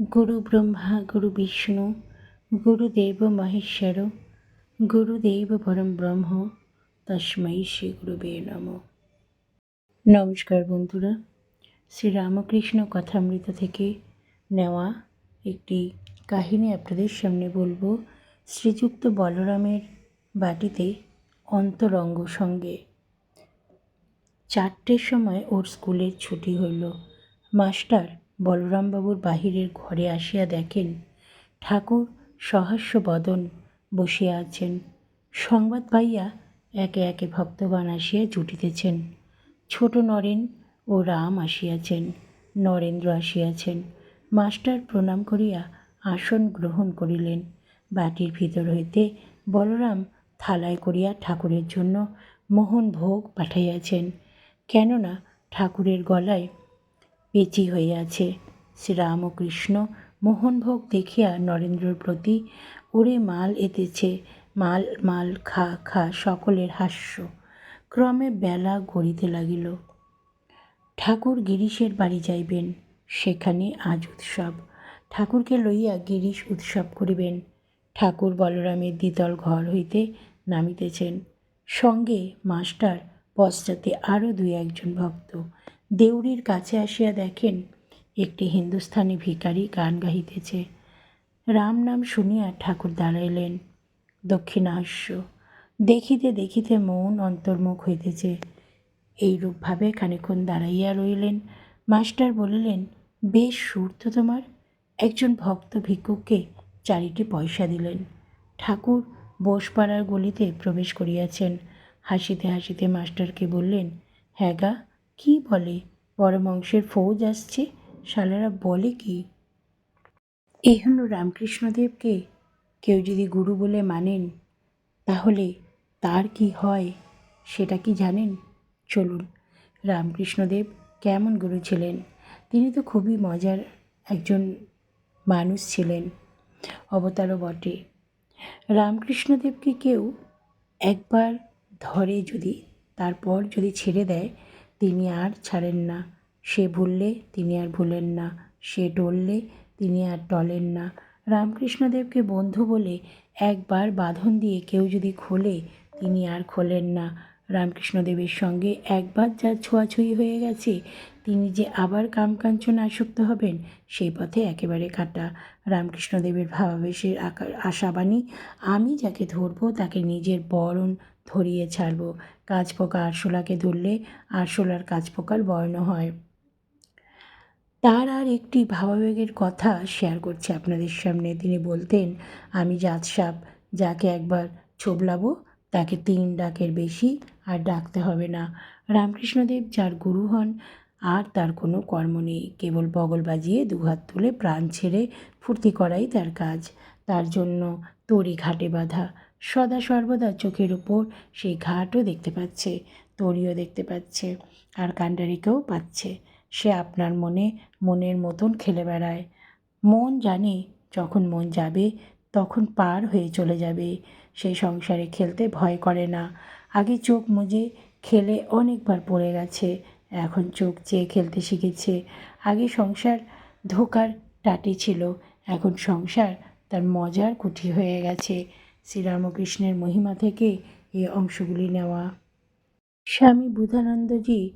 গুরু ব্রহ্মা গুরু বিষ্ণু গুরুদেব মহেশ্বর গুরুদেব পরম ব্রহ্ম তস্মৈ শ্রী গুরুবে নম নমস্কার বন্ধুরা। শ্রী রামকৃষ্ণ কথামৃত থেকে নেওয়া একটি কাহিনী আপনাদের সামনে বলব। শ্রীযুক্ত বলরামের বাটিতে অন্তরঙ্গ সঙ্গে চারটের সময় ওর স্কুলের ছুটি হইল। মাস্টার বলরামবাবুর বাহিরের ঘরে আসিয়া দেখেন, ঠাকুর সহাস্য বদন বসিয়া আছেন। সংবাদ পাইয়া একে একে ভক্তগণ আসিয়া জুটিতেছেন। ছোট নরেন ও রাম আসিয়াছেন, নরেন্দ্র আসিয়াছেন। মাস্টার প্রণাম করিয়া আসন গ্রহণ করিলেন। বাটির ভিতর হইতে বলরাম থালায় করিয়া ঠাকুরের জন্য মোহন ভোগ পাঠাইয়াছেন। কেননা ঠাকুরের গলায় পেঁচি হইয়াছে। শ্রীরামকৃষ্ণ মোহনভোগ দেখিয়া নরেন্দ্রর প্রতি ওরে মাল এতেছে মাল মাল খা খা, সকলের হাস্য। ক্রমে বেলা গড়িতে লাগিল। ঠাকুর গিরিশের বাড়ি যাইবেন। সেখানে আজ উৎসব। ঠাকুরকে লইয়া গিরিশ উৎসব করিবেন। ঠাকুর বলরামের দ্বিতল ঘর হইতে নামিতেছেন। সঙ্গে মাস্টার পশ্চাতে আরও দুই একজন ভক্ত। দেউরির কাছে আসিয়া দেখেন, একটি হিন্দুস্থানি ভিখারি গান গাহিতেছে। রাম নাম শুনিয়া ঠাকুর দাঁড়াইলেন। দক্ষিণাস্য দেখিতে দেখিতে মন অন্তর্মুখ হইতেছে। এইরূপভাবে খানিক্ষণ দাঁড়াইয়া রইলেন। মাস্টার বলিলেন, বেশ সুর তো তোমার। একজন ভক্ত ভিক্ষুককে চারিটি পয়সা দিলেন। ঠাকুর বোসপাড়ার গলিতে প্রবেশ করিয়াছেন। হাসিতে হাসিতে মাস্টারকে বললেন হ্যাঁ গা কী বলে? পরমংশের ফৌজ আসছে। শালারা বলে কি? এই রামকৃষ্ণদেবকে। কেউ যদি গুরু বলে মানেন, তাহলে তার কি হয় সেটা কি জানেন? চলুন, রামকৃষ্ণদেব কেমন গুরু ছিলেন? তিনি তো খুবই মজার একজন মানুষ ছিলেন। অবতারও বটে। রামকৃষ্ণদেবকে কেউ একবার ধরে যদি, তারপর যদি ছেড়ে দেয় তিনি আর ছাড়েন না। সে ভুললে তিনি আর ভুলেন না। সে ডললে তিনি আর টলেন না। রামকৃষ্ণদেবকে বন্ধু বলে একবার বাঁধন দিয়ে কেউ যদি খোলে, তিনি আর খোলেন না। রামকৃষ্ণদেবের সঙ্গে একবার যা ছোঁয়াছুঁয়ি হয়ে গেছে, তিনি যে আবার কামকাঞ্চন আসক্ত হবেন, সেই পথে একেবারে কাটা। রামকৃষ্ণদেবের ভাবাবেশের আশাবাণী, আমি যাকে ধরবো তাকে নিজের বরণ ধরিয়ে ছাড়ব। কাজপোকা আরশোলাকে ধরলে আরশোলার কাজপোকার বর্ণ হয়। তার আর একটি ভাবাবেগের কথা শেয়ার করছি আপনাদের সামনে। তিনি বলতেন, আমি জাত সাপ যাকে একবার ছোবলাবো, তাকে তিন ডাকের বেশি আর ডাকতে হবে না। রামকৃষ্ণদেব যার গুরু হন, আর তার কোনো কর্ম নেই। কেবল বগল বাজিয়ে দুহাত তুলে প্রাণ ছেড়ে ফুর্তি করাই তার কাজ। তার জন্য তরি ঘাটে বাঁধা সদা সর্বদা চোখের উপর সেই ঘাটও দেখতে পাচ্ছে, তরিও দেখতে পাচ্ছে, আর কাণ্ডারিকেও পাচ্ছে। সে আপনার মনে মনের মতন খেলে বেড়ায়। মন জানে যখন মন যাবে তখন পার হয়ে চলে যাবে। সেই সংসারে খেলতে ভয় করে না। আগে চোখ মুজে খেলে অনেকবার পড়ে গেছে, এখন চোখ চেয়ে খেলতে শিখেছে। আগে সংসার ধোকার টাটি ছিল, এখন সংসার তার মজার কুঠি হয়ে গেছে। শ্রীরামকৃষ্ণের মহিমা থেকে এই অংশগুলি নেওয়া। স্বামী বুধানন্দজি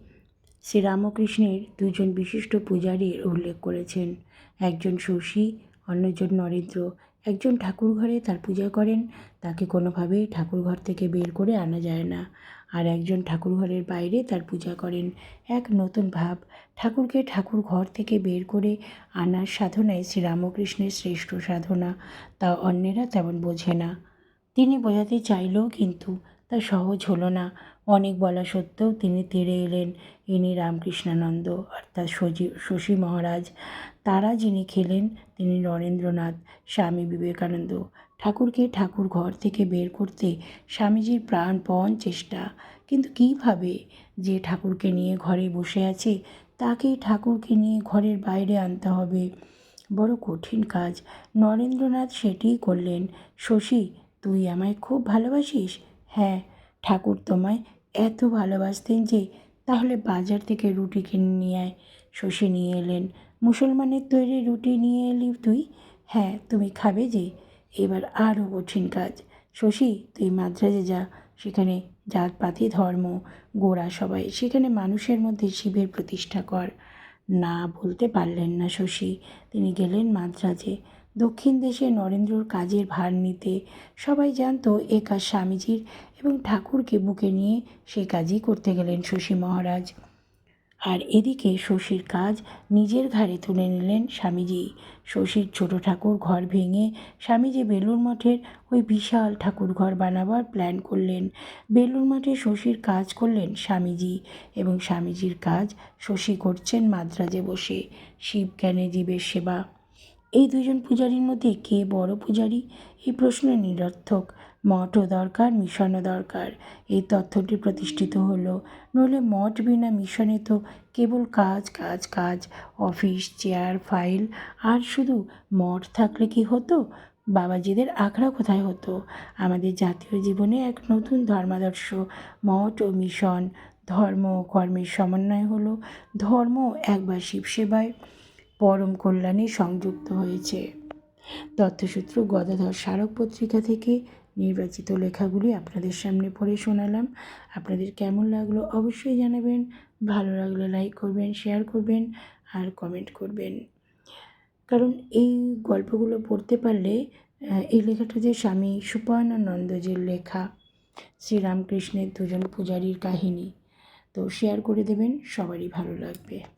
শ্রীরামকৃষ্ণের দুজন বিশিষ্ট পূজারীর উল্লেখ করেছেন। একজন শশী, অন্যজন নরেন্দ্র। একজন ঠাকুর ঘরে তার পূজা করেন, তাকে কোনোভাবেই ঠাকুর ঘর থেকে বের করে আনা যায় না। আর একজন ঠাকুর ঘরের বাইরে তার পূজা করেন। এক নতুন ভাব, ঠাকুরকে ঠাকুর ঘর থেকে বের করে আনার সাধনায় শ্রীরামকৃষ্ণের শ্রেষ্ঠ সাধনা। তা অন্যেরা তেমন বোঝে না। তিনি বোঝাতে চাইলেও কিন্তু তা সহজ হলো না। অনেক বলা সত্ত্বেও তিনি তেড়ে এলেন ইনি রামকৃষ্ণানন্দ অর্থাৎ শশী শশী মহারাজ। তারা যিনি খেলেন তিনি নরেন্দ্রনাথ, স্বামী বিবেকানন্দ। ঠাকুরকে ঠাকুর ঘর থেকে বের করতে স্বামীজির প্রাণপণ চেষ্টা। কিন্তু কীভাবে যে ঠাকুরকে নিয়ে ঘরে বসে আছে, তাকে ঠাকুরকে নিয়ে ঘরের বাইরে আনতে হবে? বড় কঠিন কাজ। নরেন্দ্রনাথ সেটিই করলেন। শশী তুই আমায় খুব ভালোবাসিস? হ্যাঁ ঠাকুর তোমায় এত ভালোবাসতেন যে, তাহলে বাজার থেকে রুটি কিনে নিয়ে আয়। শশী নিয়ে এলেন। মুসলমানের তৈরি রুটি নিয়ে এলি তুই? হ্যাঁ তুমি খাবে যে। এবার আরও কঠিন কাজ। শশী, তুই মাদ্রাজে যা। সেখানে জাতপাতি, ধর্ম, গোড়া সবাই। সেখানে মানুষের মধ্যে শিবের প্রতিষ্ঠা কর। না বলতে পারলেন না শশী। তিনি গেলেন মাদ্রাজে। দক্ষিণ দেশে নরেন্দ্রর কাজের ভার নিতে সবাই জানতো এ কাজ স্বামীজির এবং ঠাকুরকে বুকে নিয়ে সে কাজই করতে গেলেন শশী মহারাজ। আর এদিকে শশীর কাজ নিজের ঘাড়ে তুলে নিলেন স্বামীজি। শশীর ছোট ঠাকুর ঘর ভেঙে স্বামীজি বেলুর মঠের ওই বিশাল ঠাকুর ঘর বানাবার প্ল্যান করলেন। বেলুর মঠে শশীর কাজ করলেন স্বামীজি এবং স্বামীজির কাজ শশী করছেন মাদ্রাজে বসে। শিব জ্ঞানে জীবের সেবা। এই দুজন পূজারীর মধ্যে কে বড় পূজারী? এই প্রশ্ন নিরর্থক। মঠও দরকার, মিশনও দরকার। এই তথ্যটি প্রতিষ্ঠিত হলো। নইলে মঠ বিনা মিশনে তো কেবল কাজ কাজ কাজ, অফিস, চেয়ার, ফাইল, আর শুধু মঠ থাকলে কি হতো? বাবাজিদের আখড়া কোথায় হতো? আমাদের জাতীয় জীবনে এক নতুন ধর্মাদর্শ, মঠ ও মিশন, ধর্ম ও কর্মের সমন্বয় হলো। ধর্ম একবার শিব সেবায় পরম কল্যাণে সংযুক্ত হয়েছে। তথ্যসূত্র গদাধর স্মারক পত্রিকা থেকে নির্বাচিত লেখাগুলি আপনাদের সামনে পড়ে শোনালাম। আপনাদের কেমন লাগল অবশ্যই জানাবেন। ভালো লাগলে লাইক করবেন শেয়ার করবেন আর কমেন্ট করবেন। কারণ এই গল্পগুলো পড়তে পারলে এই লেখাটা যে স্বামী সুপর্ণানন্দজির লেখা, শ্রীরামকৃষ্ণের দুজন পূজারীর কাহিনী। তো শেয়ার করে দেবেন, সবারই ভালো লাগবে।